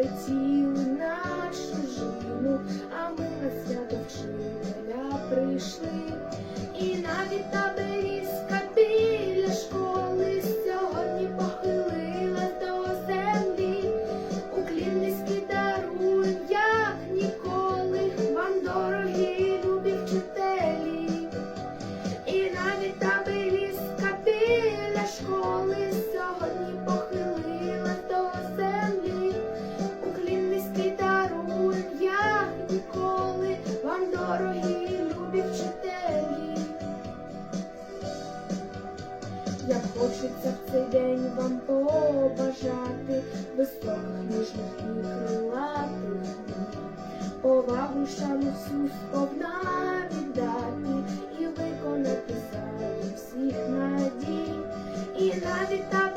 Відлетіли на чужину, а ми на свято вчителя прийшли. І навіть та берізка біля школи сьогодні похилилась до землі. Уклін низький даруєм, як ніколи, вам дорогі любі вчителі. І навіть та берізка біля школи Хочеться в цей день вам побажати високих ніжних і крилатих днів, повагу шану всю сповна віддати і виконати за всіх надій, і навіть так.